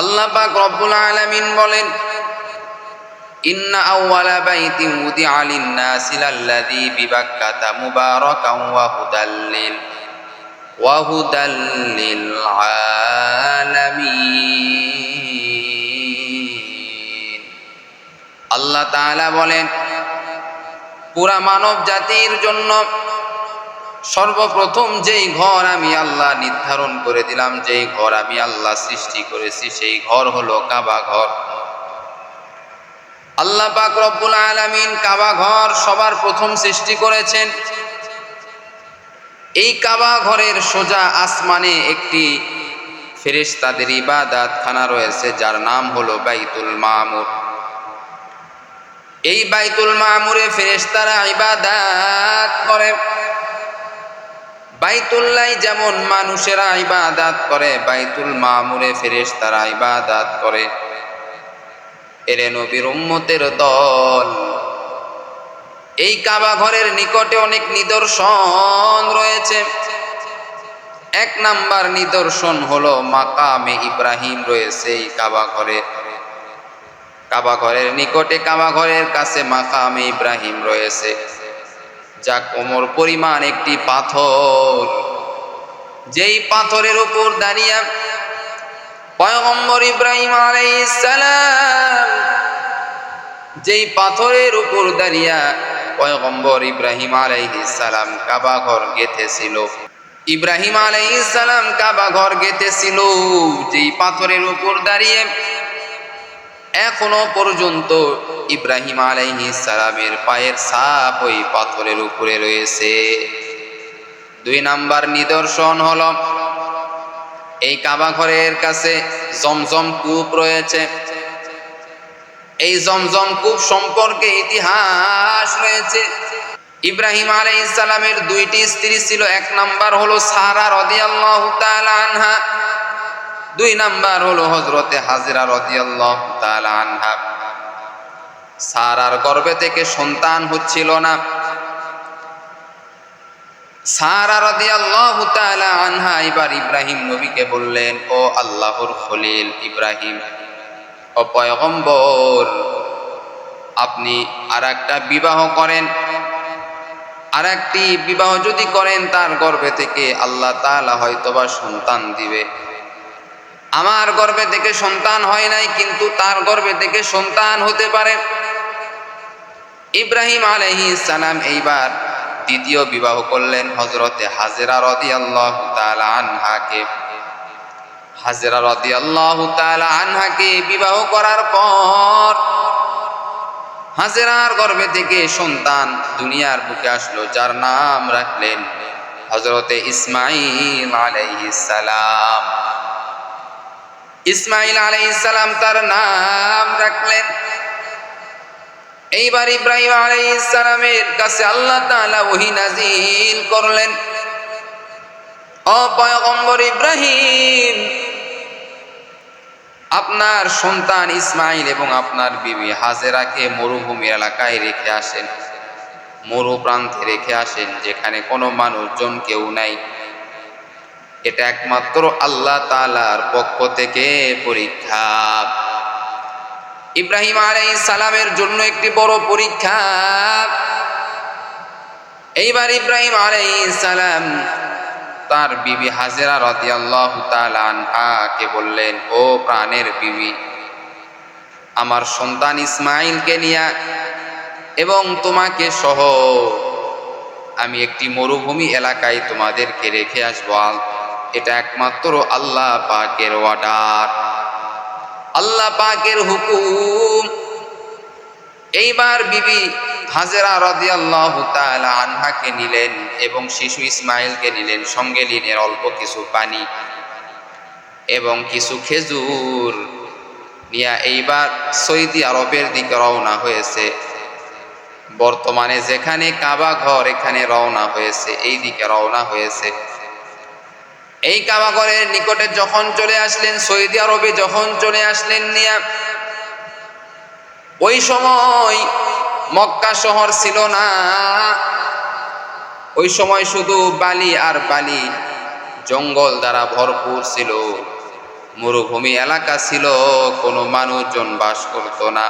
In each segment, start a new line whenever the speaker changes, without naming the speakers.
আল্লাহ পাক রব্বুল আলামিন বলেন, ইন্না আউওয়ালা বাইতি উদিআ লিন-নাসি লাল্লাযী বিবাক্কাতা মুবারাকান ওয়া হুদাল লিল, ওয়া হুদাল লিল আলামিন। আল্লাহ তাআলা বলেন, পুরা মানব জাতির জন্য সর্বপ্রথম যেই ঘর আমি আল্লাহ নির্ধারণ করে দিলাম, যেই ঘর আমি আল্লাহ সৃষ্টি করেছি, সেই ঘর হলো কাবা ঘর। আল্লাহ পাক রব্বুল আলামিন কাবা ঘর সবার প্রথম সৃষ্টি করেছেন। এই কাবা ঘরের সোজা আসমানে একটি ফেরেশতাদের ইবাদত খানা রয়েছে, যার নাম হলো বাইতুল মামুর। এই বাইতুল মামুরে ফেরেশতারা ইবাদত করে। বাইতুল্লাহ যেমন মানুষেরা ইবাদাত করে, বাইতুল মামুরে ফেরেশ তারা ইবাদাত করে। এরে নবীর উম্মতের দল। এই কাবা ঘরের নিকটে অনেক নিদর্শন রয়েছে। এক নাম্বার নিদর্শন হলো মাকামে ইব্রাহিম রয়েছে এই কাবা ঘরে। কাবা ঘরের নিকটে, কাবা ঘরের কাছে মাকামে ইব্রাহিম রয়েছে। যা কোমর পরিমাণ একটি পাথর। যেই পাথরের উপর দাঁড়িয়ে পয়গম্বর ইব্রাহিম আলাইসালাম যেই পাথরের উপর দাঁড়িয়া পয়গম্বর ইব্রাহিম আলাইসালাম কাবা ঘর গেথেছিল। ইব্রাহিম আলাইসালাম কাবা ঘর গেঁথেছিল। যেই পাথরের উপর দাঁড়িয়ে এখনও পর্যন্ত ইব্রাহিম আলাইহি সালামের পায়ের ছাপ ওই পাথরের উপরে রয়েছে। দুই নাম্বার নিদর্শন হল, এই কাবা ঘরের কাছে জমজম কূপ রয়েছে। এই জমজম কূপ সম্পর্কে ইতিহাস রয়েছে। ইব্রাহিম আলাই ইসালামের দুইটি স্ত্রী ছিল, এক নাম্বার হলো সারা রদিয়াল্লাহু আনহা দুই নাম্বার হলো হজরতে হাজিরা রদিয়াল্লাহ তাআলা আনহা। সারার গর্ভে থেকে সন্তান হচ্ছিল না। সারা রদিয়াল্লাহু তাআলা আনহা এবার ইব্রাহিম নবীকে বললেন, ও আল্লাহর খলিল ইব্রাহিম, ও আপনি আর একটা বিবাহ করেন। আর একটি বিবাহ যদি করেন, তার গর্ভে থেকে আল্লাহ তাআলা হয়তোবা সন্তান দিবে। আমার গর্ভে থেকে সন্তান হয় নাই, কিন্তু তার গর্ভে থেকে সন্তান হতে পারে। ইব্রাহিম আলহি সালাম এইবার দ্বিতীয় বিবাহ করলেন হজরতে হাজেরা রদি আল্লাহ আনহাকে। হাজেরা রদি আল্লাহ আনহাকে বিবাহ করার পর হাজেরার গর্ভে থেকে সন্তান দুনিয়ার বুকে আসলো, যার নাম রাখলেন হজরতে ইসমাইল আলাইহিস সালাম। ইসমাইল আলাইসালাম তার নাম রাখলেন। এইবার ইব্রাহিম আলাইসালামের কাছে আল্লাহ তাআলা ওহি নাজিল করলেন। অপয়গম্বর ইব্রাহিম, আপনার সন্তান ইসমাইল এবং আপনার বিবি হাজেরাকে মরুভূমি এলাকায় রেখে আসেন। মরু প্রান্তে রেখে আসেন, যেখানে কোনো মানুষজন কেউ নাই। এটা একমাত্র আল্লাহ তালার পক্ষ থেকে পরীক্ষা। ইব্রাহিম আলাই সালামের জন্য একটি বড় পরীক্ষা। এইবার ইব্রাহিম আলাই সালাম তার বিবি হাজেরা রদিয়াল্লাহ আনহাকে বললেন, ও প্রাণের বিবি, আমার সন্তান ইসমাইলকে নিয়া এবং তোমাকে সহ আমি একটি মরুভূমি এলাকায় তোমাদেরকে রেখে আসব। এটা একমাত্র আল্লাহ পাকের অর্ডার। আল্লাহ পাকের হুকুম। এইবার বিবি হাজেরা রদিয়াল্লাহ তাআলা আনহাকে নিলেন এবং শিশু ইসমাইলকে নিলেন সঙ্গে নিলেন অল্প কিছু পানি এবং কিছু খেজুর। নিয়ে এইবার সৌদি আরবের দিকে রওনা হয়েছে। বর্তমানে যেখানে কাবা ঘর, এখানে রওনা হয়েছে এই দিকে রওনা হয়েছে। এই কাবাগরের নিকটে যখন চলে আসলেন, সৌদি আরবে যখন চলে আসলেন নিয়া, ওই সময় মক্কা শহর ছিল না। ওই সময় শুধু বালি আর বালি, জঙ্গল দ্বারা ভরপুর ছিল। মরুভূমি এলাকা ছিল, কোনো মানুষজন বাস করতো না।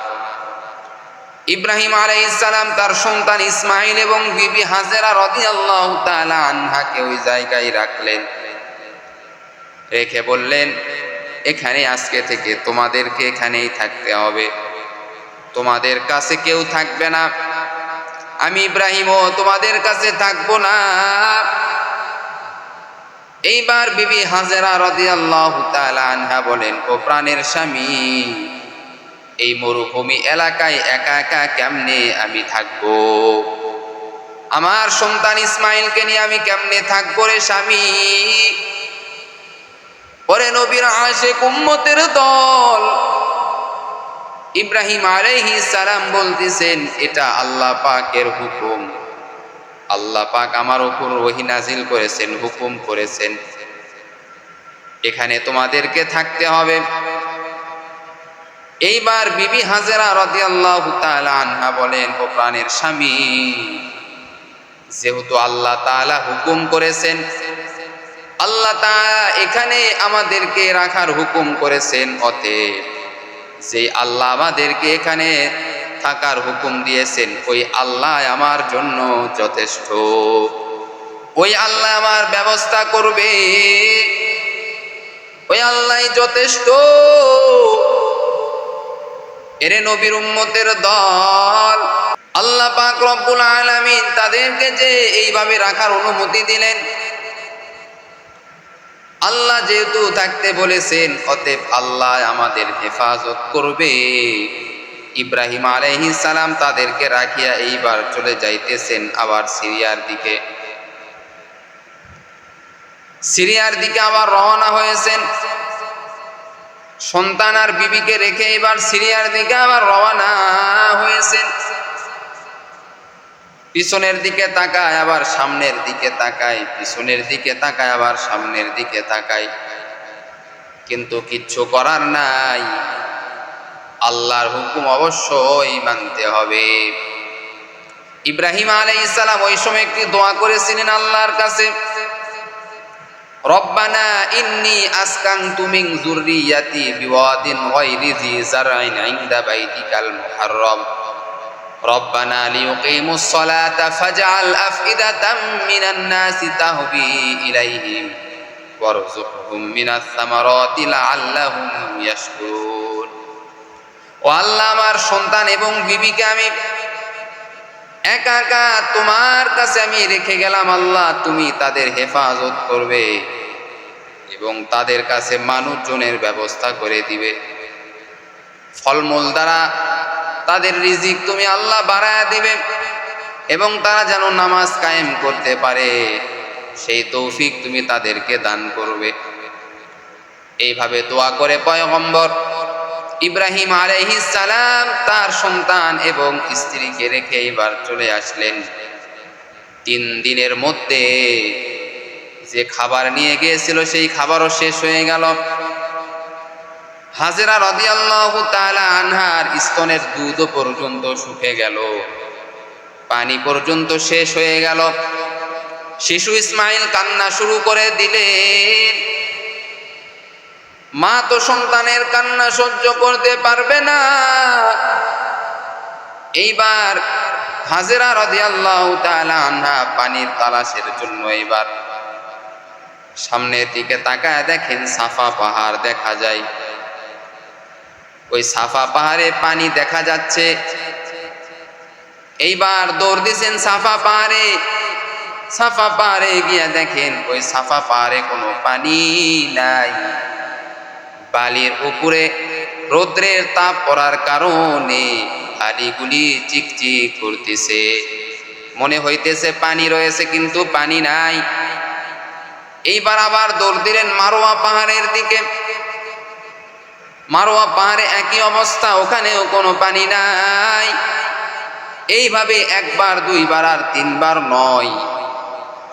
ইব্রাহিম আলাইসালাম তার সন্তান ইসমাইল এবং বিবি হাজেরা রদি আল্লাহ তালা আনহাকে ওই জায়গায় রাখলেন। রেখে বললেন, এখানে আজকে থেকে তোমাদেরকে এখানেই থাকতে হবে। তোমাদের কাছে কেউ থাকবে না। আমি ইব্রাহিমও তোমাদের কাছে থাকব না। এইবার বিবি হাজেরা রদি আল্লাহ আনহা বলেন, ও প্রাণের স্বামী, এই মরুভূমি এলাকায় একা একা কেমনে আমি থাকব? আমার সন্তান ইসমাইলকে নিয়ে আমি কেমনে থাকব রে স্বামী? পরে নবীর আশে কুম্মতের দল। ইব্রাহিম আলাইহি সালাম বলতেছেন, এটা আল্লাহ পাকের হুকুম। আল্লাহ পাক আমার উপর ওহি নাজিল করেছেন, হুকুম করেছেন। এখানে তোমাদেরকে থাকতে হবে। এইবার বিবি হাজেরা রাদিয়াল্লাহু তাআলা আনহা বলেন, ও প্রাণের স্বামী, যেহেতু আল্লাহ তাআলা হুকুম করেছেন আল্লাহ এখানে আমাদেরকে রাখার হুকুম করেছেন অতএব যে আল্লাহ আমাদেরকে এখানে থাকার হুকুম দিয়েছেন, ওই আল্লাহ আমার জন্য যথেষ্ট। ওই আল্লাহ আমার ব্যবস্থা করবে। ওই আল্লাহ যথেষ্ট। এরে নবীর উম্মতের দল। আল্লাহ পাক রব্বুল আলামিন তাদেরকে যে এইভাবে রাখার অনুমতি দিলেন আল্লাহ যেহেতু থাকতে বলেছেন, অতএব আল্লাহ আমাদের হেফাজত করবে। ইব্রাহিম আলাইহিস সালাম তাদেরকে রাখিয়া এইবার চলে যাইতেছেন আবার সিরিয়ার দিকে। সিরিয়ার দিকে আবার রওনা হয়েছেন। সন্তান আর বিবিকে রেখে এবার সিরিয়ার দিকে আবার রওনা। পিছনের দিকে তাকায়, আবার সামনের দিকে তাকায়, পিছনের দিকে তাকায়, আবার সামনের দিকে তাকায়। কিন্তু কিচ্ছু করার নাই। আল্লাহর হুকুম অবশ্যই মানতে হবে। ইব্রাহিম আলাইহিস সালাম ওই সময় একটি দোয়া করেছিলেন আল্লাহর কাছে। রব্বানা ইন্নি আসকানতু মিন যুররিয়াতি বিওয়াদিন গায়রি জি ربنا ليقيموا الصلاة فاجعل أفئدة من الناس تهوي إليهم وارزقهم من الثمرات لعلهم يشكرون ও আল্লাহ আমার সন্তান এবং বিবিকে আমি একা একা তোমার কাছে আমি রেখে গেলাম আল্লাহ তুমি তাদের হেফাজত করবে এবং তাদের কাছে মানুষজনের ব্যবস্থা করে দিবে ফলমূল দ্বারা তাদের রিজিক তুমি আল্লাহ বাড়ায় দিবে এবং তারা যেন নামাজ কায়েম করতে পারে। সেই তৌফিক তুমি তাদেরকে দান করবে। এইভাবে দোয়া করে পয়গম্বর ইব্রাহিম সালাম তার সন্তান এবং স্ত্রীকে রেখে এবার চলে আসলেন। তিন দিনের মধ্যে যে খাবার নিয়ে গিয়েছিল সেই খাবারও শেষ হয়ে গেল। হাজেরা রাদিয়াল্লাহু তাআলা আনহার স্তনের দুধ পর্যন্ত শুকে গেল। পানি পর্যন্ত শেষ হয়ে গেল। শিশু ইসমাইল কান্না শুরু করে দিলেন। মা তো সন্তানের কান্না সহ্য করতে পারবে না। এইবার হাজেরা রাদিয়াল্লাহু তাআলা আনহা পানির তালাশের জন্য এইবার সামনের দিকে তাকায় দেখেন সাফা পাহাড় দেখা যায়। ওই সাফা পাহাড়ে পানি দেখা যাচ্ছে। এইবার দৌড় দিছেন সাফা পাহাড়ে। সাফা পাহাড়ে গিয়া দেখেন ওই সাফা পাহাড়ে কোনো পানি নাই। বালির উপরে রৌদ্রের তাপ পড়ার কারণে বালিগুলি চিকচিক করতেছে। মনে হইতেছে পানি রয়েছে কিন্তু পানি নাই। এইবার আবার দৌড় দিলেন মারোয়া পাহাড়ের দিকে। মারোয়া পাহাড়ে একই অবস্থা, ওখানেও কোনো পানি নাই। এইভাবে একবার, দুইবার আর তিনবার নয়।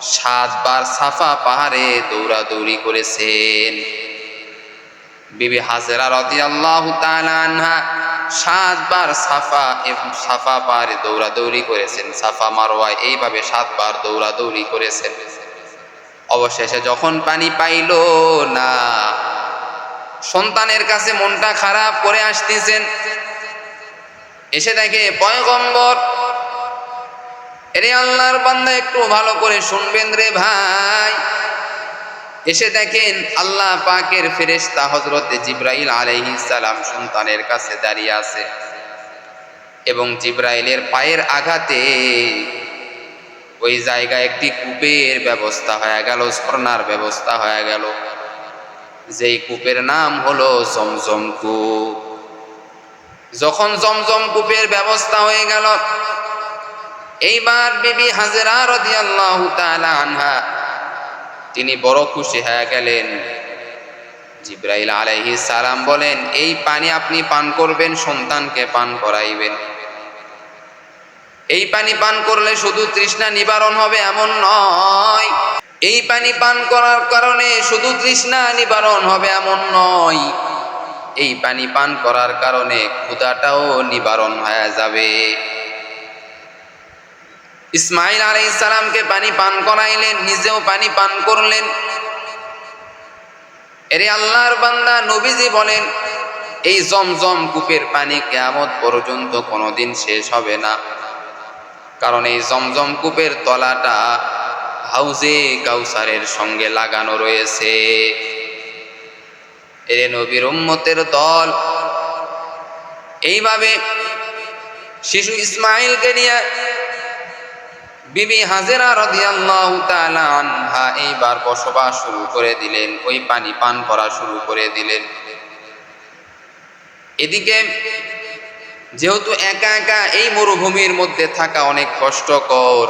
সাতবার সাফা পাহাড়ে দৌড়াদৌড়ি করেছেন। বিবি হাজেরা রতি আল্লাহ সাতবার সাফা এবং সাফা পাহাড়ে দৌড়াদৌড়ি করেছেন। সাফা মারোয়ায় এইভাবে সাতবার দৌড়াদৌড়ি করেছেন। অবশেষে যখন পানি পাইল, না সন্তানের কাছে মনটা খারাপ করে আসতেছেন। এসে দেখে পয়গম্বর, এরে আল্লাহর বান্দা, একটু ভালো করে শুনবেন রে ভাই। এসে দেখেন আল্লাহ পাকের ফেরেশতা হজরতে জিব্রাইল সালাম সন্তানের কাছে দাঁড়িয়ে আছে এবং জিব্রাইলের পায়ের আঘাতে ওই জায়গায় একটি কূপের ব্যবস্থা হয়ে গেল, ঝর্ণার ব্যবস্থা হয়ে গেল। যেই কূপের নাম হলো জমজম কূপ। যখন জমজম কূপের ব্যবস্থা হয়ে গেল, এইবার বিবি হাজেরা রাদিয়াল্লাহু তাআলা আনহা, তিনি বড় খুশি হয়ে গেলেন। জিব্রাইল আলাইহি সালাম বলেন, এই পানি আপনি পান করবেন, সন্তানকে পান করাইবেন। এই পানি পান করলে শুধু তৃষ্ণা নিবারণ হবে এমন নয়। এই পানি পান করার কারণে শুধু তৃষ্ণা নিবারণ হবে এমন নয়। এই পানি পান করার কারণে ক্ষুধাটাও নিবারণ হয়ে যাবে। ইসমাইল আলাই সালামকে পানি পান করাইলেন, নিজেও পানি পান করলেন। এরে আল্লাহর বান্দা নবীজি বলেন, এই জমজম কূপের পানি কেয়ামত পর্যন্ত কোনোদিন শেষ হবে না। কারণ এই জমজম কূপের তলাটা হাউজে কাউসারের সঙ্গে লাগানো রয়েছে। এ নবীর উম্মতের দল। এইভাবে শিশু ইসমাইলকে নিয়ে বিবি হাজেরা রাদিয়াল্লাহু তাআলা আনহা এইবার বসবাস শুরু করে দিলেন, ওই পানি পান করা শুরু করে দিলেন। এদিকে যেহেতু একা একা এই মরুভূমির মধ্যে থাকা অনেক কষ্টকর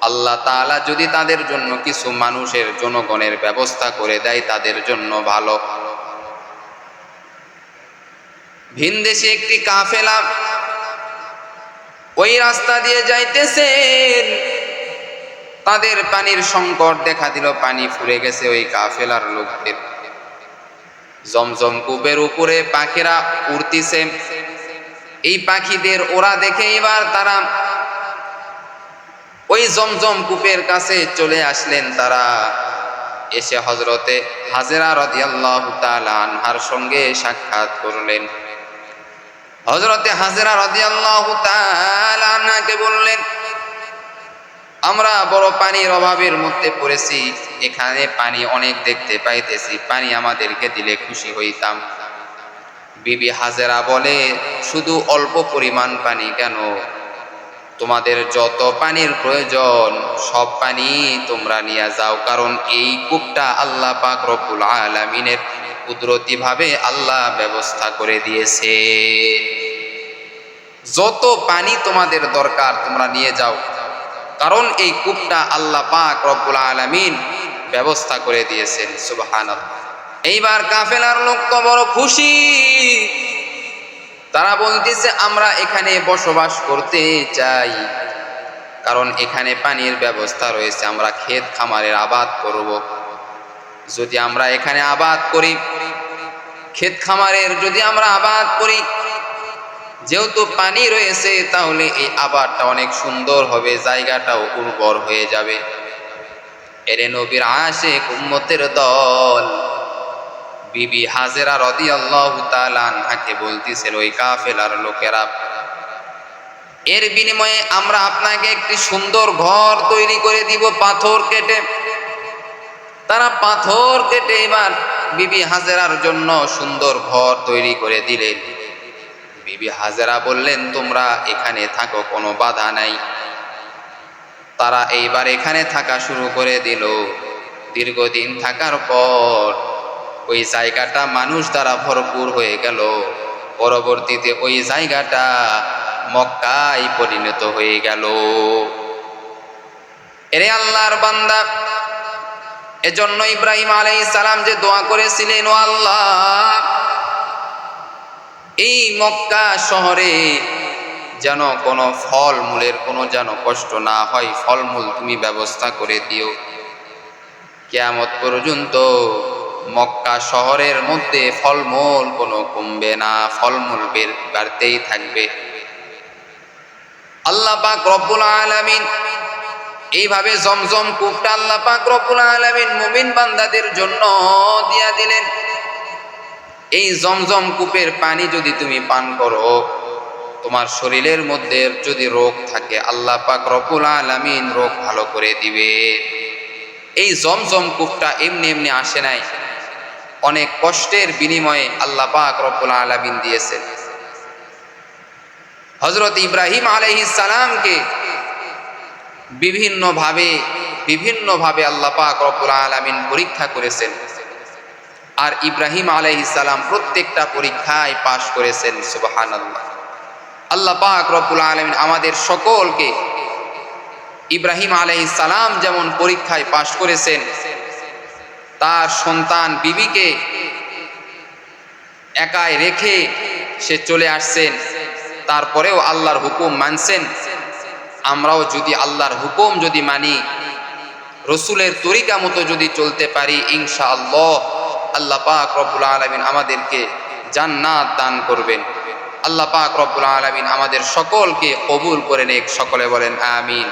আল্লাহ তাআলা যদি তাদের জন্য কিছু মানুষের জনগণের ব্যবস্থা করে দেয়, তাদের জন্য ভালো। ভিনদেশে একটি কাফেলা ওই রাস্তা দিয়ে যাইতেছেন। তাদের পানির সংকট দেখা দিল, পানি ফুরে গেছে ওই কাফেলার লোকদের। জমজম কূপের উপরে পাখিরা উড়তিছে। এই পাখিদের ওরা দেখে এবার তারা ওই জমজম কূপের কাছে চলে আসলেন তারা। এসে হজরতে হাজেরা রদিয়াল্লাহু আনহার সঙ্গে সাক্ষাৎ করলেন। হজরতে হাজেরা রদিয়াল্লাহু বললেন, আমরা বড় পানির অভাবের মধ্যে পড়েছি, এখানে পানি অনেক দেখতে পাইতেছি, পানি আমাদেরকে দিলে খুশি হইতাম। বিবি হাজেরা বলে, শুধু অল্প পরিমাণ পানি কেন? তোমাদের যত পানির প্রয়োজন, সব পানি তোমরা নিয়ে যাও, কারণ এই কূপটা আল্লাহ পাক রব্বুল আলামিনের কুদরতি ভাবে আল্লাহ ব্যবস্থা করে দিয়েছে। যত পানি তোমাদের দরকার তোমরা নিয়ে যাও, কারণ এই কূপটা আল্লাহ পাক রব্বুল আলামিন ব্যবস্থা করে দিয়েছেন, সুবহানাল্লাহ। এইবার কাফেলার লোক তো বড় খুশি। তারা বলতেছে, আমরা এখানে বসবাস করতে চাই। কারণ এখানে পানির ব্যবস্থা রয়েছে, আমরা ক্ষেত খামারের আবাদ করব। যদি আমরা এখানে আবাদ করি, ক্ষেত খামারের যদি আমরা আবাদ করি, যেহেতু পানি রয়েছে, তাহলে এই আবাদটা অনেক সুন্দর হবে, জায়গাটাও উর্বর হয়ে যাবে। এরে নবীর আশে উম্মতের দল। বিবি হাজেরা রদি আল্লাহ তালাকে বলতেছিল, ওই কাফেলার লোকেরা, এর বিনিময়ে আমরা আপনাকে একটি সুন্দর ঘর তৈরি করে দিব পাথর কেটে। তারা পাথর কেটে এবার বিবি হাজেরার জন্য সুন্দর ঘর তৈরি করে দিলেন। বিবি হাজেরা বললেন, তোমরা এখানে থাকো, কোনো বাধা নাই। তারা এইবার এখানে থাকা শুরু করে দিল। দীর্ঘদিন থাকার পর ওই জায়গাটা মানুষ দ্বারা ভরপুর হয়ে গেল। পরবর্তীতে ওই জায়গাটা মক্কায় পরিণত হয়ে গেল। এরে আল্লাহর বান্দা, এজন্য ইব্রাহিম আলাই সালাম যে দোয়া করেছিলেন, ও আল্লাহ, এই মক্কা শহরে যেন কোনো ফল মূলের কোনো যেন কষ্ট না হয়, ফলমূল তুমি ব্যবস্থা করে দিও। কেয়ামত পর্যন্ত মক্কা শহরের মধ্যে ফলমূল কোনো কমবে না, ফলমূল বের বাড়তেই থাকবে। আল্লাহ পাক রব্বুল আলামিন এইভাবে জমজম কূপটা আল্লাহ পাক রব্বুল আলামিন মুমিন বান্দাদের জন্য দিয়া দিলেন। এই জমজম কূপের পানি যদি তুমি পান করো, তোমার শরীরের মধ্যে যদি রোগ থাকে, আল্লাহ পাক রব্বুল আলামিন রোগ ভালো করে দিবে। এই জমজম কূপটা এমনি এমনি আসে নাই। অনেক কষ্টের বিনিময়ে আল্লাহ পাক রব্বুল আলামিন দিয়েছেন। হজরত ইব্রাহিম আলাইহিস বিভিন্নভাবে বিভিন্নভাবে আল্লাহ পাক রব্বুল আলামিন পরীক্ষা করেছেন। আর ইব্রাহিম আলাইহিস সালাম প্রত্যেকটা পরীক্ষায় পাশ করেছেন, সুবহানাল্লাহ। আল্লাহ পাক রব্বুল আলামিন আমাদের সকলকে ইব্রাহিম আলাইহিস সালাম যেমন পরীক্ষায় পাশ করেছেন তার সন্তান বিবিকে একাই রেখে সে চলে আসছেন। তারপরেও আল্লাহর হুকুম মানছেন। আমরাও যদি আল্লাহর হুকুম যদি মানি, রসুলের তরিকা মতো যদি চলতে পারি ইনশা আল্লাহ আল্লাহ পাক রব্বুল আলমিন আমাদেরকে জান্নাত দান করবেন। আল্লাহ পাক রব্বুল আলমিন আমাদের সকলকে কবুল করে নেক, সকলে বলেন, আমিন।